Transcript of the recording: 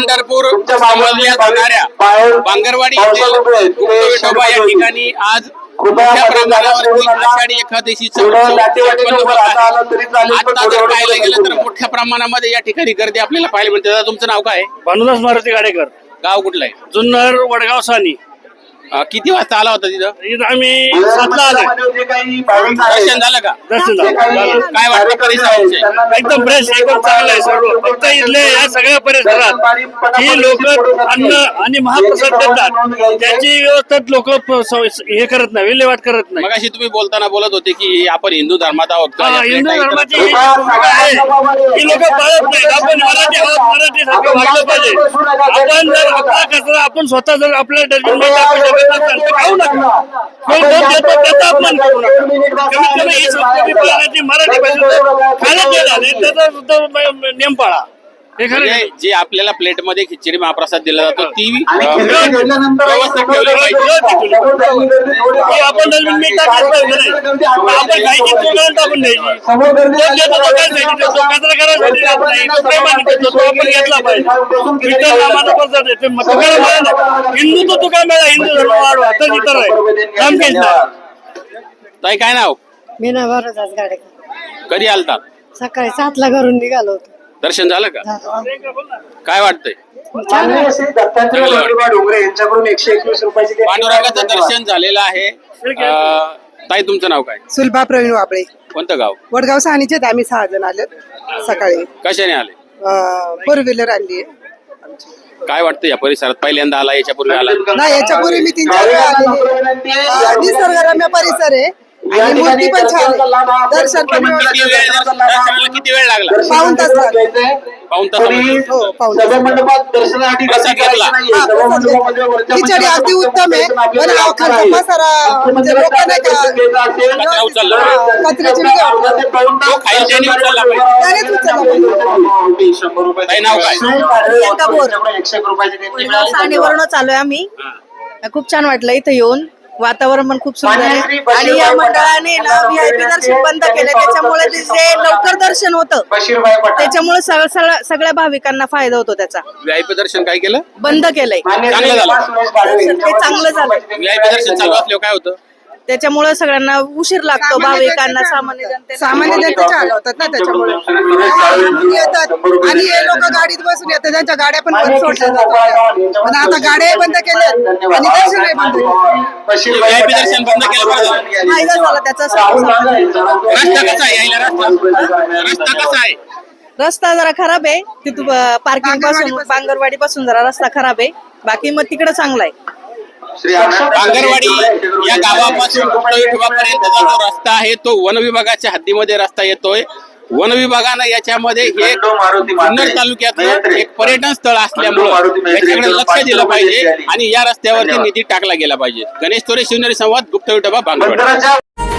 पंढरपूर बांगरवाडी विठोबा या ठिकाणी आज मोठ्या प्रमाणावरती आषाढी एकादशीचा. आता जर पाहायला गेलं तर मोठ्या प्रमाणामध्ये या ठिकाणी गर्दी आपल्याला पाहायला मिळते. दादा, तुमचं नाव काय? आहे? भानुदास मारुती गाडेकर. गाव कुठलं आहे? जुन्नर वडगाव सानी. अं, किती वाजता आला होता तिथं? इथं आम्ही सातला आलोय दर्शन झालं का? दर्शन झालं. झालं. काय वाटतं परिसराविषयी? एकदम फ्रेश एकदम चांगलं आहे सर्व. फक्त इथले या सगळ्या परिसरात ही लोक अन्न आणि महाप्रसाद देतात. त्याची व्यवस्था लोक हे करत नाही विल्हेवाट करत नाही. मग अशी तुम्ही बोलताना बोलत होते की आपण हिंदू धर्मात आहोत हिंदू धर्माची ही लोकं आहे ही लोक पाळत नाहीत. आपण मराठी आहोत मराठी सारखं वागलं पाहिजे. आपण जर आपला कचरा आपण स्वतः जर आपल्या डस्टबिन आपण डब्यात खाऊ नका. कोण कोण देतो त्याचा अपमान करू नका. कमीत कमी ही संस्कृती पाळण्याची मराठी भाषेत खाण्यात येणार त्याचा सुद्धा नियम पाळा म्हणजे. जे आपल्याला प्लेटमध्ये खिचडी महाप्रसाद दिला जातो ती व्यवस्थित ठेवली पाहिजे. आपण नाही द्यायची काय सांगितलं तो कचरा करायसाठी देत नाही. तो प्रेमाने देतो तो आपण घेतला पाहिजे. विठ्ठल नामाचा प्रसाद आहे. ते मग तुकाराम म्हणाला, हिंदू तो तुका मेळा हिंदू धर्म वाढवा. तर इतर आहे. ताई काय नाव? मी ना गाडी कधी आलतात सकाळी सातला घरून निघालो होतो. दर्शन झालं का? काय वाटतंय? यांच्याकडून एकशे एकवीस रुपयाची पांडुरंगाचं दर्शन झालेलं आहे. अं, ताई तुमचं नाव काय? सुलभा प्रवीण वाबळे कोणतं गाव? वडगाव सहानीचे आम्ही सहा जण आले सकाळी. कशाने आले? फोर व्हीलर आणली काय वाटतं या परिसरात? पहिल्यांदा आला याच्यापूर्वी आला? नाही याच्यापूर्वी मी तीन चार वेळा आलेली आहे. अं, निसर्गरम्य परिसर आहे. आणि मूर्ती पण छान आहे दर्शन पण किती वेळ दर्शनाला किती वेळ लागला पाऊण तास लागला. पाऊण तासामध्ये हो पाहून सभा मंडपात दर्शनासाठी प्रसाद गर्दी करायची घेतला. नाहीये. हा, सभा प्रसाद मंडपामध्ये वरच्या खिचडी मंडपात अगदी उत्तम आहे पण आहे. म्हणजे लोक नाही का कचरा उचलला. कचऱ्याची विल्हेवाट करतात. तो खाईल त्याने उचलला पाहिजे. त्यानेच उचलला पाहिजे. शंभर रुपये ताई, नाव काय? प्रियंका बोर. एकशे एक रुपयाची देणगी मिळाली. सानेवरून चालूय आम्ही खूप छान वाटलं इथं येऊन वातावरण पण खूप सुंदर आहे आणि या मंडळाने ना व्हीआयपी दर्शन बंद केलं त्याच्यामुळे ते जे लवकर दर्शन होतं. त्याच्यामुळे सगळं- सगळं- सगळ्या भाविकांना फायदा होतो त्याचा व्हीआयपी दर्शन काय केलं बंद केलंय चांगलं झालं. चांगलं झालं. व्हीआयपी दर्शन चालू असल्यावर काय होतं त्याच्यामुळे सगळ्यांना उशीर लागतो भाविकांना सामान्य जनतेला. सामान्य जनतेचे हाल होतात ना त्याच्यामुळे. येतात आणि हे लोक गाडीत बसून येतात त्यांच्या गाड्या पण वर सोडल्या जातात. पण आता गाड्या बंद केल्यात. आणि दर्शनही बंद केलं. VIP दर्शन बंद केलं बरं झालं. फायदा झाला त्याचा रस्ता कसा आहे? यायला रस्ता? रस्ता कसा आहे? रस्ता जरा खराब आहे. तिथून पार्किंगपासून बांगरवाडी पासून जरा रस्ता खराब आहे. बाकी मग तिकडे चांगला आहे. बांगरवाडी या गावापासून विठोबापर्यंतचा जो रस्ता आहे तो वन विभागाच्या हद्दीमध्ये रस्ता येतोय. वन विभागानं याच्यामध्ये हे जुन्नर तालुक्यातलं एक पर्यटन स्थळ असल्यामुळं याच्याकडे लक्ष दिलं पाहिजे आणि या रस्त्यावरती निधी टाकला गेला पाहिजे. गणेश तोरे शिवनेरी संवाद गुप्त विठोबा बांगरवाडी